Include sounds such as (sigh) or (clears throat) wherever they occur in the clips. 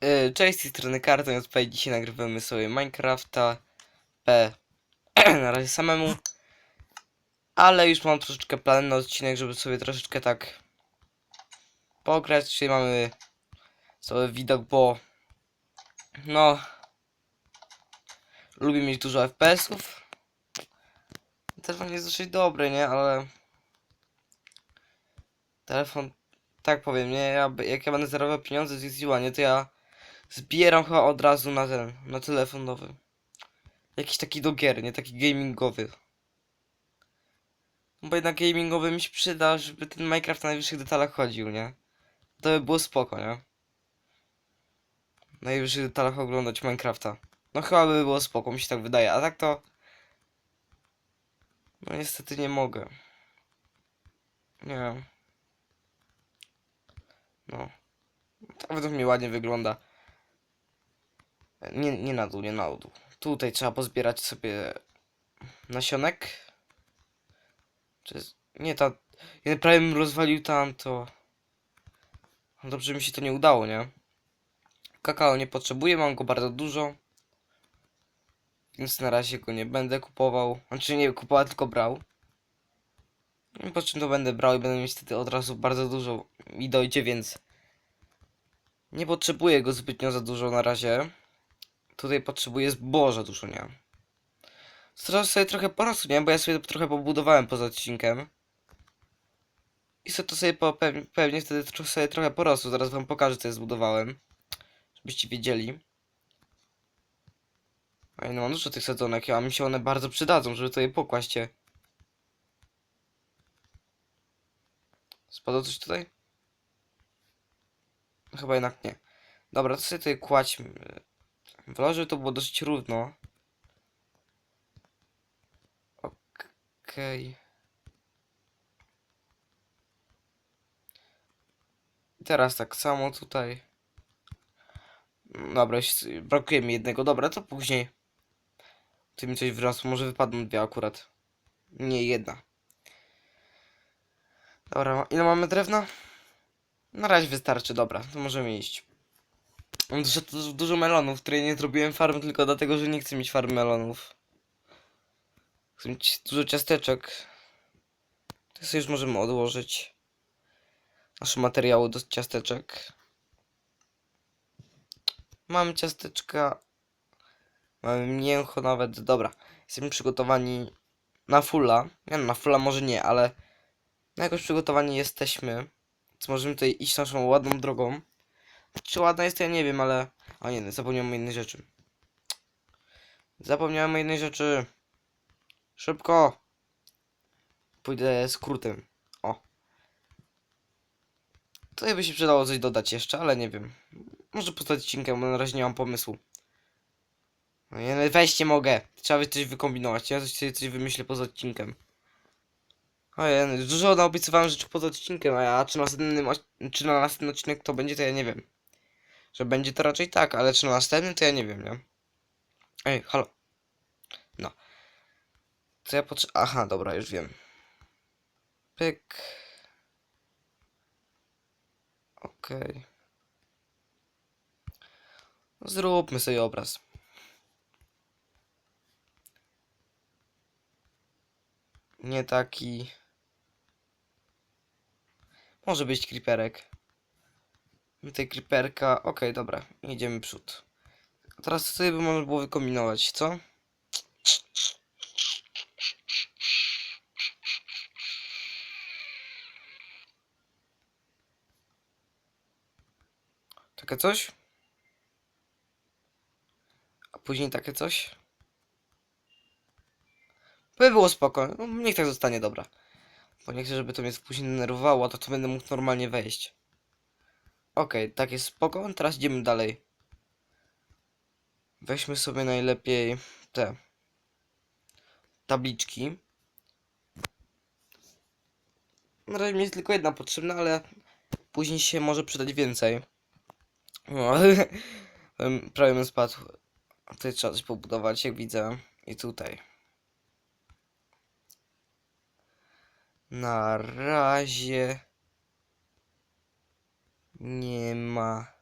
E, Cześć, z tej strony Karton, tutaj dzisiaj nagrywamy sobie Minecrafta P. (clears throat) Na razie samemu. Ale już mam troszeczkę plan na odcinek, żeby sobie troszeczkę tak pograć, dzisiaj mamy sobie widok, bo no lubię mieć dużo FPS-ów telefon jest dosyć dobry, nie, ale telefon tak powiem, nie, ja, jak ja będę zarabiał pieniądze z Easy nie, to ja zbieram chyba od razu na ten, na telefon nowy. Jakiś taki do gier, nie taki gamingowy. Bo jednak gamingowy mi się przyda, żeby ten Minecraft na najwyższych detalach chodził, nie? To by było spoko, nie? Na najwyższych detalach oglądać Minecrafta. No chyba by było spoko, mi się tak wydaje, a tak to... No niestety nie mogę. Nie wiem. No. Tak według mnie ładnie wygląda. Nie, nie na dół, nie na dół. Tutaj trzeba pozbierać sobie nasionek. Czy. Nie, ta... Ja prawie bym rozwalił tamto. No Dobrze mi się to nie udało, nie? Kakao nie potrzebuję, mam go bardzo dużo. Więc na razie go nie będę kupował. Znaczy nie kupował, tylko brał. I Po czym to będę brał i będę mieć wtedy od razu bardzo dużo mi dojdzie, więc nie potrzebuję go zbytnio za dużo na razie. Tutaj potrzebuję zboża dużo, nie? Teraz sobie trochę porosło, nie? Bo ja sobie trochę pobudowałem poza odcinkiem. I sobie to sobie po, pewnie, pewnie wtedy sobie trochę porosło. Zaraz wam pokażę, co ja zbudowałem. Żebyście wiedzieli. A no mam dużo tych sadzonek, a mi się one bardzo przydadzą, żeby to je pokłaść. Spadło coś tutaj? No Chyba jednak nie. Dobra, to sobie tutaj kładźmy. Wolę, żeby to było dosyć równo. Okej. I Teraz tak samo tutaj. Dobra, brakuje mi jednego. Dobra, to później. Tu mi coś wyrosło. Może wypadną dwie akurat. Nie, jedna. Dobra, ile mamy drewna? Na razie wystarczy, dobra, to możemy iść. Mam dużo, dużo, melonów, które nie zrobiłem farm tylko dlatego, że nie chcę mieć farm melonów. Chcę mieć dużo ciasteczek. To sobie już możemy odłożyć. Nasze materiały do ciasteczek. Mamy ciasteczka. Mamy mięcho nawet. Dobra, jesteśmy przygotowani na fulla. Nie na fulla może nie, ale na jakoś przygotowani jesteśmy. Więc możemy tutaj iść naszą ładną drogą. Czy ładna jest, to ja nie wiem, ale... A nie, zapomniałem o jednej rzeczy. Zapomniałem o jednej rzeczy. Szybko! Pójdę skrótem. O. Tutaj by się przydało coś dodać jeszcze, ale nie wiem. Może poza odcinkiem, bo na razie nie mam pomysłu. No nie, no weźcie mogę. Trzeba by coś wykombinować. Ja coś, coś wymyślę poza odcinkiem. Ojej, dużo naobiecywałem rzeczy poza odcinkiem, a ja, czy, na następnym, czy na następny odcinek to będzie, to ja nie wiem. Że będzie to raczej tak, ale czy na następnym, to ja nie wiem, nie? Ej, halo. No. Co ja potrzebuję? Aha, dobra, już wiem. Pyk. Okej. No, Zróbmy sobie obraz. Nie taki. Może być creeperek. Tutaj creeperka. Okej, dobra. Idziemy przód. Teraz co sobie by można było wykombinować, co? Takie coś? A później takie coś? By było spoko. No, niech tak zostanie, dobra. Bo nie chcę, żeby to mnie później denerwowało, to to będę mógł normalnie wejść. Okej, tak jest spoko. Teraz idziemy dalej. Weźmy sobie najlepiej te tabliczki. Na razie mi jest tylko jedna potrzebna, ale później się może przydać więcej. (laughs) O, em, prawie bym spadł. Tutaj trzeba coś pobudować, jak widzę. I tutaj. Na razie nie ma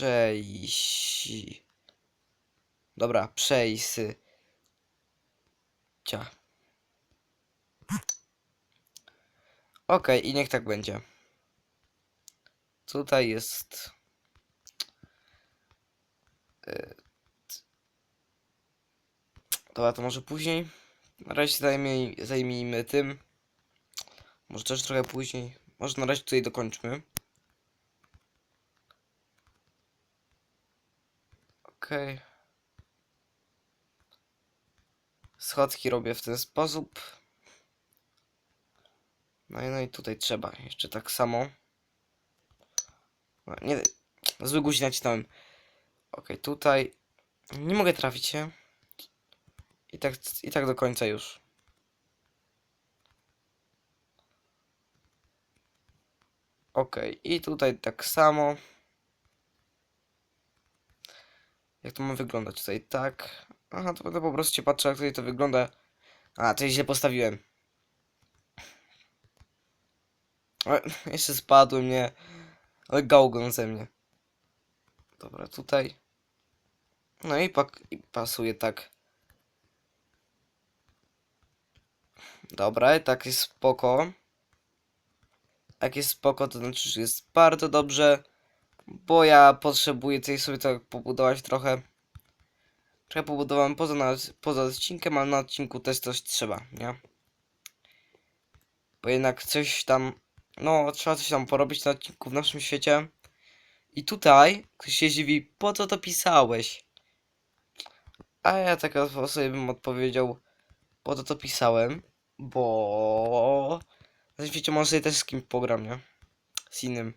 Przejść. Dobra, przejść. Cia. Okej, i niech tak będzie. Tutaj jest. c- Dobra, to może później. Na razie zajmij, zajmijmy tym. Może też trochę później. Może na razie tutaj dokończmy. Okej. Schodki robię w ten sposób. No i, no i tutaj trzeba jeszcze tak samo. No, nie, zły guzik nacisnąłem. Okej, tutaj nie mogę trafić się. I tak, I tak do końca już. Okej, i tutaj tak samo. Jak to ma wyglądać? Tutaj tak. Aha, to będę po prostu się patrzał, jak tutaj to wygląda. A, to źle postawiłem. O, (laughs) jeszcze spadłem, nie. Ale gałgon ze mnie. Dobra, tutaj. No i, pak i pasuje tak. Dobra, i tak jest spoko. Jak jest spoko, to znaczy, że jest bardzo dobrze. Bo ja potrzebuję coś sobie tak pobudować trochę. Trochę pobudowałem poza, na, poza odcinkiem, ale na odcinku też coś trzeba, nie? Bo jednak coś tam, no trzeba coś tam porobić na odcinku w naszym świecie. I tutaj ktoś się dziwi, po co to pisałeś? A ja tak sobie bym odpowiedział, po co to pisałem, bo na tym świecie może sobie też z kimś pogram, nie? Z innym.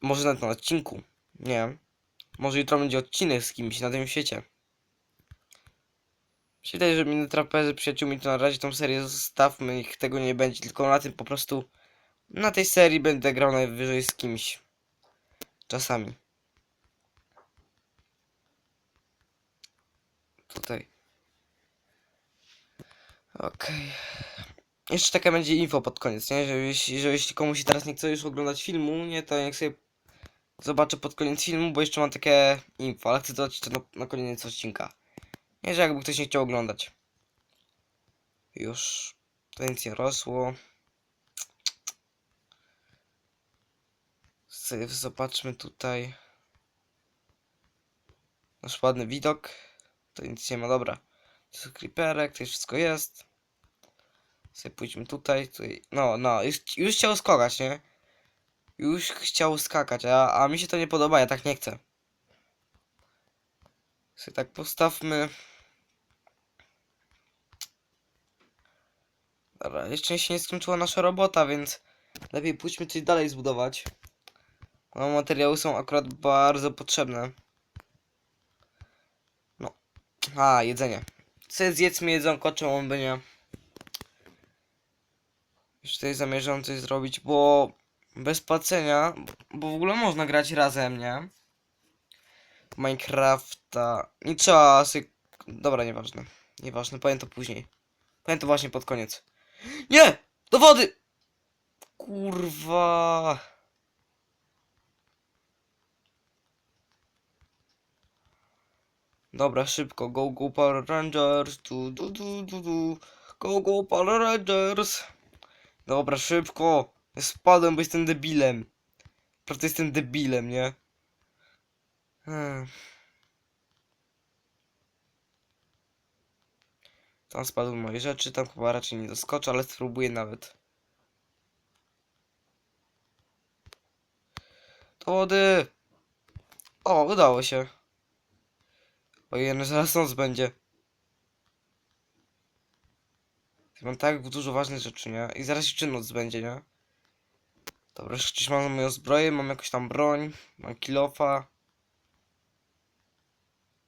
Może nawet na odcinku, nie wiem. Może jutro będzie odcinek z kimś na tym świecie. Wydaje, że miny trapezy przyjaciółmi to na razie tą serię zostawmy, niech tego nie będzie, tylko na tym po prostu na tej serii będę grał najwyżej z kimś. Czasami. Tutaj. Okej. Jeszcze taka będzie info pod koniec, nie? Że jeśli, że jeśli komuś teraz nie chce już oglądać filmu, nie, to jak sobie zobaczę pod koniec filmu, bo jeszcze mam takie info, ale chcę dodać to na, na koniec odcinka. Nie, że jakby ktoś nie chciał oglądać. Już. To nic nie rosło. Zobaczmy tutaj. Nasz ładny widok. To nic nie ma, dobra. To jest creeperek, to już wszystko jest. Sobie pójdźmy tutaj, tutaj. No, no, już, już chciał skakać, nie? Już chciał skakać, a, a mi się to nie podoba, ja tak nie chcę. Sobie tak postawmy. Dobra, jeszcze się nie skończyła nasza robota, więc lepiej pójdźmy coś dalej zbudować. No, materiały są akurat bardzo potrzebne. No. A, jedzenie. Chcę zjedzmy jedzonko, czemu by nie? Już tutaj zamierzam coś zrobić, bo bez płacenia, bo w ogóle można grać razem, nie? Minecrafta. Nie trzeba sobie... Dobra, nieważne. Nieważne, powiem to później. Powiem to właśnie pod koniec. Nie! Do wody! Kurwa. Dobra, szybko. Go, go, Power Rangers. Du, du, du, du, du. Go, go, Power Rangers. Dobra, szybko. Spadłem, bo jestem debilem. Prawda jestem debilem, nie? Tam spadły moje rzeczy, tam chyba raczej nie doskoczę, ale spróbuję nawet. Do wody! O, udało się. Ojej, no zaraz noc będzie. Mam tak dużo ważnych rzeczy, nie? I zaraz jeszcze noc będzie, nie? Dobra, już gdzieś mam moją zbroję, mam jakąś tam broń, mam kilofa.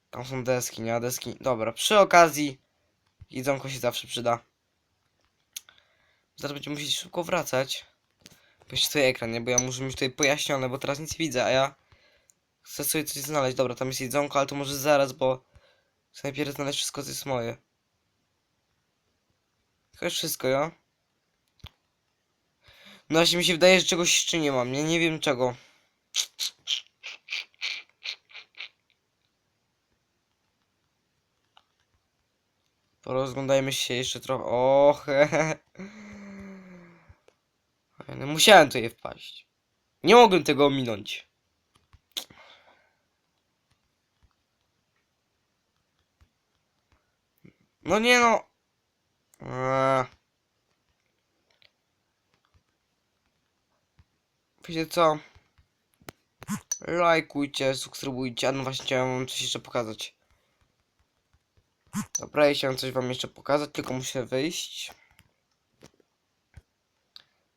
Tam są deski, nie? Deski. Dobra, przy okazji jedzonko się zawsze przyda. Zaraz będziemy musieli szybko wracać. Jeszcze tutaj ekran, nie? Bo ja muszę mieć tutaj pojaśnione, bo teraz nic widzę, a ja chcę sobie coś znaleźć. Dobra, tam jest jedzonko, ale to może zaraz, bo chcę najpierw znaleźć wszystko, co jest moje. To jest wszystko, ja? No właśnie mi się wydaje, że czegoś jeszcze nie mam, nie? Nie wiem czego. Porozglądajmy się jeszcze trochę. O, he, he. No, musiałem tutaj wpaść. Nie mogłem tego ominąć. No nie no. Eee. Wiecie co? Lajkujcie, subskrybujcie. A no właśnie chciałem wam coś jeszcze pokazać. Dobra, ja chciałem coś wam jeszcze pokazać, tylko muszę wyjść.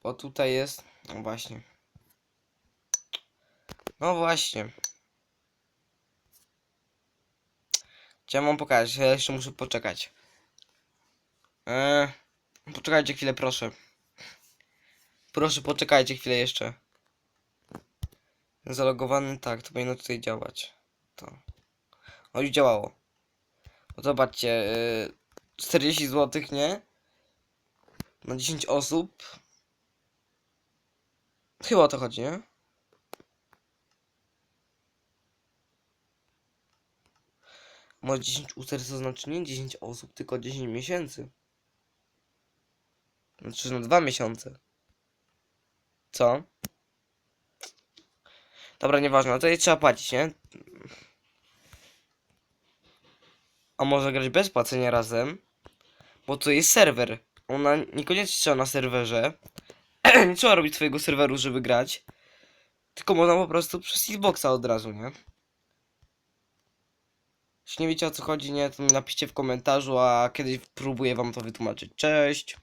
Bo tutaj jest... No właśnie. No właśnie. Chciałem wam pokazać, ale jeszcze muszę poczekać. Eee, poczekajcie chwilę, proszę. Proszę, poczekajcie chwilę jeszcze. Zalogowany, tak, to powinno tutaj działać. To. O, już działało. Zobaczcie, yy, 40 zł, nie? Na 10 osób. Chyba o to chodzi, nie? Może 10 uster to znaczy nie 10 osób, tylko 10 miesięcy. Znaczy na 2 miesiące. Co? Dobra, nieważne, no to jej trzeba płacić, nie? A może grać bez płacenia razem? Bo to jest serwer. Ona niekoniecznie trzeba na serwerze. (clears throat) nie trzeba robić twojego serweru, żeby grać. Tylko można po prostu przez Xboxa od razu, nie? Jeśli nie wiecie o co chodzi, nie, to mi napiszcie w komentarzu, a kiedyś próbuję wam to wytłumaczyć. Cześć!